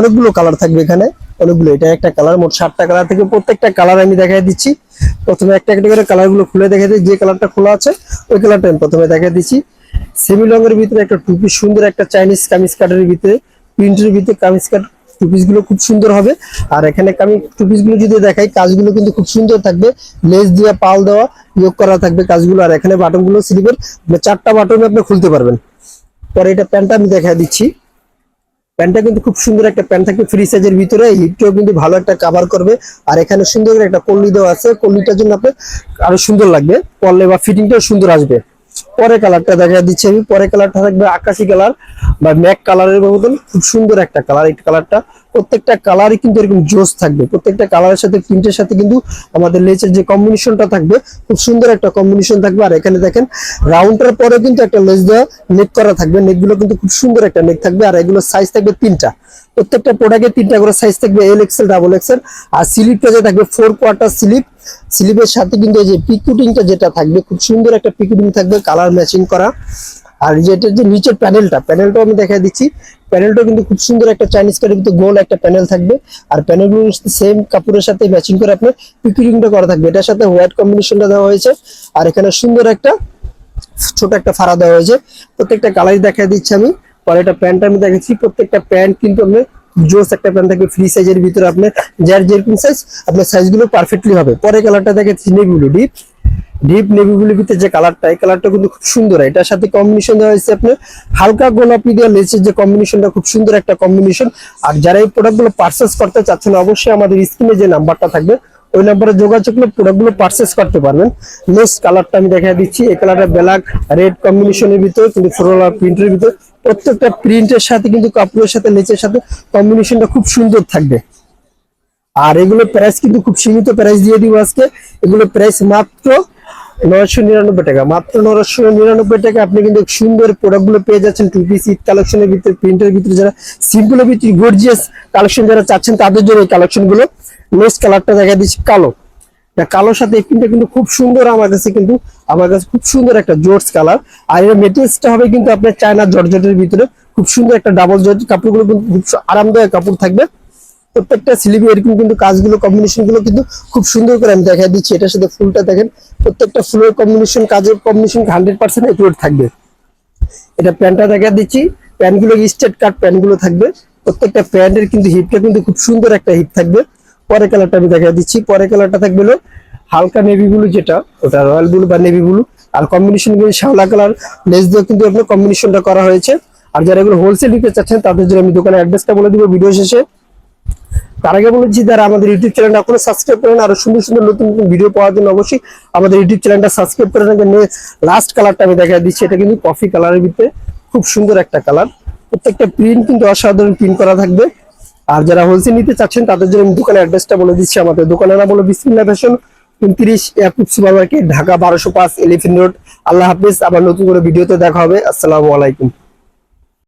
অনেকগুলো কালার থাকবে এখানে। অনেকগুলো, এটা একটা কালার মোট সাতটা কালার থেকে প্রত্যেকটা কালার আমি দেখাই দিচ্ছি। প্রথমে একটা একটা করে কালারগুলো খুলে দেখাই দিই। যে কালারটা খোলা আছে, ওই কালারটা আমি প্রথমে দেখাই দিচ্ছি। সেমি রঙের ভিতরে একটা টু পিস সুন্দর একটা চাইনিজ কামিজ কাটের ভিতরে প্রিন্টের ভিতরে কামিজ কাট টু পিসগুলো খুব সুন্দর হবে। আর এখানে আমি টু পিসগুলো যদি দেখাই, কাজগুলো কিন্তু খুব সুন্দর থাকবে। লেস দিয়ে, পাল দেওয়া যোগ করা থাকবে কাজগুলো। আর এখানে বাটনগুলো স্লিপের চারটা বাটন আপনি খুলতে পারবেন। পরে এটা প্যান্টটা আমি দেখা দিচ্ছি। প্যান্টটা কিন্তু খুব সুন্দর একটা প্যান্ট থাকবে ফ্রি সাইজের ভিতরে। হিপটাও কিন্তু ভালো একটা কাভার করবে। আর এখানে সুন্দর একটা কল্লি দেওয়া আছে। কল্লিটার জন্য আপনার আরও সুন্দর লাগবে। পরলে বা ফিটিংটাও সুন্দর আসবে। পরে কালারটা দেখা দিচ্ছে আমি। পরে কালারটা থাকবে আকাশি কালার বা ম্যাক কালারের মতন। খুব সুন্দর একটা কালার এই কালারটা। প্রত্যেকটা কালারই কিন্তু এরকম জোস থাকবে। প্রত্যেকটা কালারের সাথে প্রিন্টের সাথে কিন্তু আমাদের লেচের যে কম্বিনেশনটা থাকবে, খুব সুন্দর একটা কম্বিনেশন থাকবে। আর এখানে দেখেন রাউন্ডের পরে কিন্তু একটা লেস দেওয়া নেক করা থাকবে। নেকগুলো কিন্তু খুব সুন্দর একটা নেক থাকবে। আর এগুলো সাইজ থাকবে তিনটা। প্রত্যেকটা প্রোডাক্টের তিনটা করে সাইজ থাকবে এল এক্সেল ডাবল এক্সেল আর স্লিপটা যে থাকবে ফোর কোয়ার্টার স্লিপ স্লিপের সাথে কিন্তু এই যে পিকুটিংটা যেটা থাকবে, খুব সুন্দর একটা পিকুটিং থাকবে কালার ম্যাচিং করা। আর যেটা যে নিচের প্যানেলটা, প্যানেলটাও আমি দেখা দিচ্ছি। প্যানেলটা কিন্তু খুব সুন্দর একটা চাইনিজ কাঠের ভিতরে গোল একটা প্যানেল থাকবে। আর প্যানেলগুলো সেম কাপড়ের সাথে ম্যাচিং করে আপনার পিকুটিংটা করা থাকবে। এটার সাথে হোয়াইট কম্বিনেশনটা দেওয়া হয়েছে। আর এখানে সুন্দর একটা ছোট একটা ফাড়া দেওয়া হয়েছে। প্রত্যেকটা কালারই দেখা দিচ্ছি আমি। পরে একটা প্যান্ট আমি দেখাচ্ছি। প্রত্যেকটা প্যান্ট কিন্তু আপনার জোস একটা প্যান্ট থাকবে। ফ্রি সাইজের ভিতরে আপনার যার যেরকম সাইজ আপনার সাইজগুলো পারফেক্টলি হবে। পরে কালারটা দেখাচ্ছি navy blue deep deep navy ব্লুর ভিতরে যে কালারটা এই কালারটা কিন্তু খুব সুন্দর। এটার সাথে কম্বিনেশন দেওয়া হয়েছে আপনার হালকা গোলাপি দিয়ে লেসের যে কম্বিনেশনটা খুব সুন্দর একটা কম্বিনেশন আর যারা এই প্রোডাক্টগুলো পারচেস করতে চাচ্ছেন, অবশ্যই আমাদের স্ক্রিনে যে নাম্বারটা থাকবে, ওই নাম্বারে যোগাযোগ করলে প্রোডাক্টগুলো পারচেস করতে পারবেন। নেক্সট কালারটা আমি দেখা দিচ্ছি। এই কালারটা ব্ল্যাক রেড কম্বিনেশনের ভিতরে, কিন্তু ফ্লোরাল প্রিন্টের ভিতরে। প্রত্যেকটা প্রিন্টের সাথে কিন্তু কাপড়ের সাথে লেচের সাথে কম্বিনেশনটা খুব সুন্দর থাকবে। আর এগুলো প্রাইস কিন্তু খুব সীমিত প্রাইস দিয়ে দিব আজকে। এগুলো প্রাইস মাত্র নয়শো নিরানব্বই টাকা। মাত্র নয়শো নিরানব্বই টাকা আপনি কিন্তু সুন্দর প্রোডাক্টগুলো পেয়ে যাচ্ছেন কালেকশনের ভিতরে প্রিন্টের ভিতরে যারা সিম্পলের ভিতরে গর্জিয়াস কালেকশন যারা চাচ্ছেন, তাদের জন্য এই কালেকশনগুলো। নেক্সট কালারটা দেখা দিচ্ছি, কালো। কালোর সাথে প্রিন্টটা কিন্তু খুব সুন্দর আমার কাছে কিন্তু, আমার কাছে খুব সুন্দর একটা জোর্স কালার আর এর মেটেরিয়ালসটা হবে কিন্তু আপনার চায়না জর্জটের ভিতরে। খুব সুন্দর একটা ডাবল জর্জ, কাপড়গুলো কিন্তু খুব আরামদায়ক কাপড় থাকবে। প্রত্যেকটা স্লিপে এরকম কিন্তু কাজগুলো কম্বিনেশনগুলো কিন্তু খুব সুন্দর করে আমি দেখা দিচ্ছি। এটার সাথে ফুলটা দেখেন, প্রত্যেকটা ফুলের কম্বিনেশন কাজের কম্বিনেশন হান্ড্রেড পার্সেন্ট থাকবে। এটা প্যান্টটা দেখা দিচ্ছি, প্যান্টগুলো স্ট্রেট কাট প্যান্টগুলো থাকবে। প্রত্যেকটা প্যান্টের কিন্তু হিপটা কিন্তু খুব সুন্দর একটা হিপ থাকবে। পরে কালারটা আমি দেখা দিচ্ছি। পরে কালারটা থাকবে হলো হালকা নেভি ব্লু যেটা, ওটা রয়্যাল ব্লু বা নেভি ব্লু আর কম্বিনেশন কিন্তু শ্যাওলা কালার লেস দিয়ে কিন্তু আপনার কম্বিনেশনটা করা হয়েছে। আর যারা এগুলো হোলসেল নিতে চাচ্ছেন, তাদের জন্য আমি দোকানের অ্যাড্রেসটা বলে দিব। ভিডিও শেষে তার আগে বলেছি, যারা আমাদের ইউটিউব চ্যানেলটা এখনও সাবস্ক্রাইব করেন, আরও সুন্দর সুন্দর নতুন নতুন ভিডিও পাওয়ার জন্য অবশ্যই আমাদের ইউটিউব চ্যানেলটা সাবস্ক্রাইব করে রাখবেন। লাস্ট কালারটা আমি দেখা দিচ্ছি, এটা কিন্তু কফি কালারের ভিতরে খুব সুন্দর একটা কালার প্রত্যেকটা প্রিন্ট কিন্তু অসাধারণ প্রিন্ট করা থাকবে। আর যারা হোলসেল নিতে চাচ্ছেন, তাদের জন্য আমি দোকানের অ্যাড্রেসটা বলে দিচ্ছি আমাদের দোকানের নাম হলো বিসমিল্লা ফ্যাশন, উনত্রিশ এয়ারপুট সুপার মার্কেট, ঢাকা বারোশো পাঁচ এলিফেন্ট রোড আল্লাহ হাফিজ, আবার নতুন করে ভিডিওতে দেখা হবে। আসসালামু আলাইকুম।